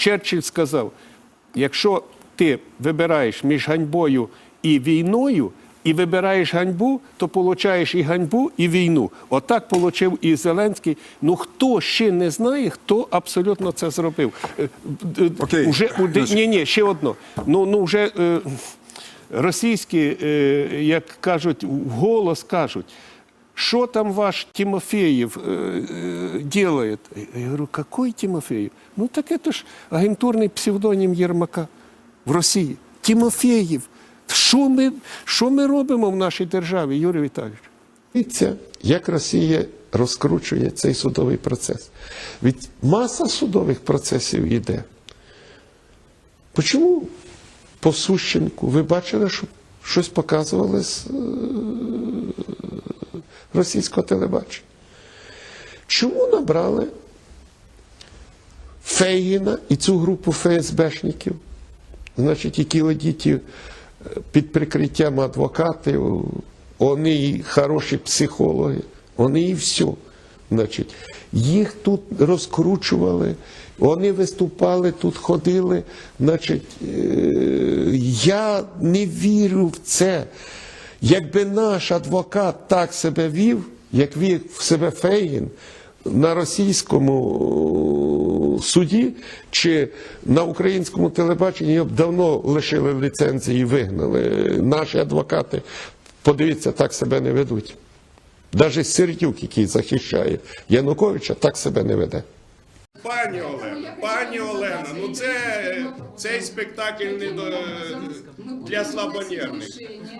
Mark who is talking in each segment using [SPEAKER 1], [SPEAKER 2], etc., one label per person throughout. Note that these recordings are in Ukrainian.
[SPEAKER 1] Черчилль сказав: якщо ти вибираєш між ганьбою і війною, і вибираєш ганьбу, то получаєш і ганьбу, і війну. Отак получив і Зеленський. Ну хто ще не знає, хто абсолютно це зробив? Е, е,
[SPEAKER 2] Окей.
[SPEAKER 1] Уже, ні, ні, ще одно. Ну, ну вже е, російські, як кажуть, голос кажуть. Що там ваш Тимофеєв е, е, делает? Я говорю, какой Тимофеєв? Ну так это ж агентурний псевдонім Єрмака в Росії. Тимофеєв. Що ми, що ми робимо в нашій державі, Юрій Віталійович?
[SPEAKER 3] Дивіться, як Росія розкручує цей судовий процес. Від маса судових процесів йде. Чому по Сущенку ви бачили, що щось показували з е, російського телебачення? Чому набрали Фейгіна і цю групу ФСБшників, значить, які одіті е, під прикриттям адвокатів, вони і хороші психологи, вони і все. Значить, їх тут розкручували, вони виступали, тут ходили. Значить, е, я не вірю в це. Якби наш адвокат так себе вів, як вів себе Фейгін, на російському е, суді чи на українському телебаченні його б давно лишили ліцензії і вигнали. Наші адвокати, подивіться, так себе не ведуть. Навіть Сердюк, який захищає Януковича, так себе не веде.
[SPEAKER 4] Пані Олена, пані Олена, ну це цей спектакль не до, для слабонервних.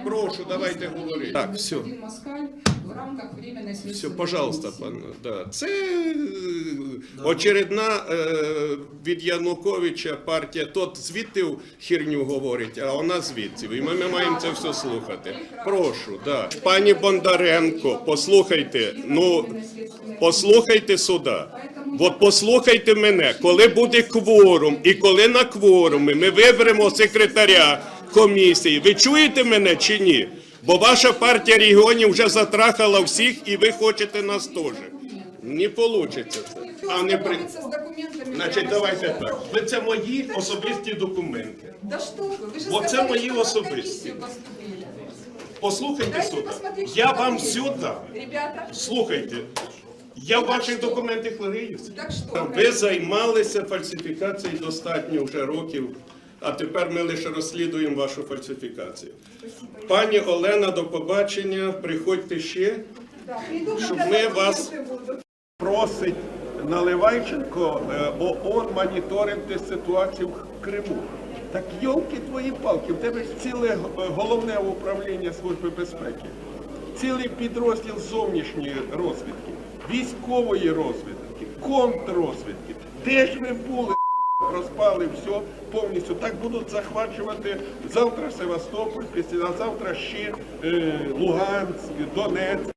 [SPEAKER 4] Прошу, давайте говорити. Так, все.
[SPEAKER 5] В рамках
[SPEAKER 4] Все, пожалуйста, пане. Да. Це е, очередна е, від Януковича партія. Тот звідти херню говорить, а вона звідси. І ми, ми маємо це все слухати. Прошу, да. Пані Бондаренко, послухайте, ну послухайте суда. От послухайте мене, коли буде кворум, і коли на кворумі ми виберемо секретаря комісії. Ви чуєте мене чи ні? Бо ваша партія регіонів вже затрахала всіх, і ви хочете нас теж. Не вийде це. А не при...
[SPEAKER 5] Ознакомиться с документами.
[SPEAKER 4] Значить,
[SPEAKER 5] прямо
[SPEAKER 4] давайте
[SPEAKER 5] сейчас.
[SPEAKER 4] так. Ви це мої особисті документи.
[SPEAKER 5] Да что вы, вы же
[SPEAKER 4] Вот
[SPEAKER 5] сказали,
[SPEAKER 4] це мої
[SPEAKER 5] что вы в
[SPEAKER 4] особисті.
[SPEAKER 5] комиссию поступили.
[SPEAKER 4] Послухайте
[SPEAKER 5] Дайте
[SPEAKER 4] сюди.
[SPEAKER 5] посмотреть,
[SPEAKER 4] Я
[SPEAKER 5] что
[SPEAKER 4] вам
[SPEAKER 5] там есть.
[SPEAKER 4] сюди.
[SPEAKER 5] Ребята,
[SPEAKER 4] Слухайте. Я в ваших документах вирився.
[SPEAKER 5] Так що?
[SPEAKER 4] Ви займалися фальсифікацією достатньо вже років, а тепер ми лише розслідуємо вашу фальсифікацію. Пані Олена, до побачення. Приходьте ще. Щоб ми вас-
[SPEAKER 6] просить Наливайченко е, ООН моніторити ситуацію в Криму. Так йолки твої палки, в тебе ж ціле е, головне управління Служби безпеки, цілий підрозділ зовнішньої розвідки, військової розвідки, контррозвідки. Де ж ви були? Розпали все повністю. Так будуть захвачувати завтра Севастополь, післязавтра ще е, Луганськ, Донецьк.